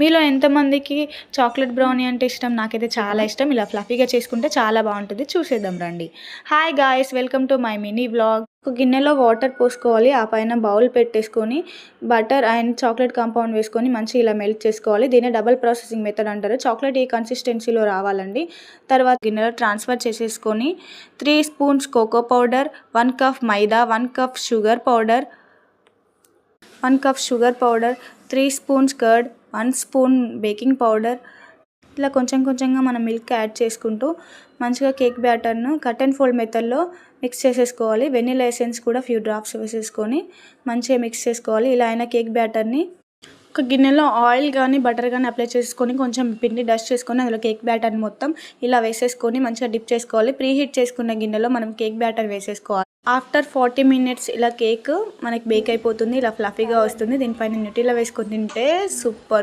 మీలో ఎంతమందికి chocolate brownie అంటే ఇష్టం? నాకైతే చాలా ఇష్టం. ఇలా ఫ్లఫీగా చేసుకుంటే చాలా బాగుంటుంది. చూసేద్దాం రండి. Hi guys welcome to my mini vlog ఒక గిన్నెలో వాటర్ పోసుకోవాలి. ఆ పైన బౌల్ పెట్టేసుకొని బటర్ అండ్ చాక్లెట్ కాంపౌండ్ వేసుకొని మంచిగా ఇలా మెల్ట్ చేసుకోవాలి. దీన్ని డబల్ ప్రాసెసింగ్ మెథడ్ అంటారు. చాక్లెట్ ఈ కన్సిస్టెన్సీలో రావాలండి? తర్వాత గిన్నెలో ట్రాన్స్ఫర్ చేసేసుకొని three spoons cocoa powder one cup maida one cup sugar powder one cup sugar powder three spoons curd one spoon baking powder. ఇలా కొంచెం కొంచెంగా మనం మిల్క్ యాడ్ చేసుకుంటూ మంచిగా కేక్ బ్యాటర్ను కట్ అండ్ ఫోల్డ్ మెథడ్లో మిక్స్ చేసేసుకోవాలి. వెనీలా ఎసెన్స్ కూడా ఫ్యూ డ్రాప్స్ వేసేసుకొని మంచిగా మిక్స్ చేసుకోవాలి. ఇలా అయిన కేక్ బ్యాటర్ని ఒక గిన్నెలో ఆయిల్ కానీ బటర్ కానీ అప్లై చేసుకొని కొంచెం పిండి డస్ట్ చేసుకొని అందులో కేక్ బ్యాటర్ మొత్తం ఇలా వేసేసుకొని మంచిగా డిప్ చేసుకోవాలి. ప్రీ హీట్ చేసుకున్న గిన్నెలో మనం కేక్ బ్యాటర్ వేసేసుకోవాలి. ఆఫ్టర్ ఫార్టీ మినిట్స్ ఇలా కేక్ మనకి బేక్ అయిపోతుంది ఇలా ఫ్లఫీగా వస్తుంది. దీనిపైన నెట్టిలో వేసుకొని తింటే సూపర్.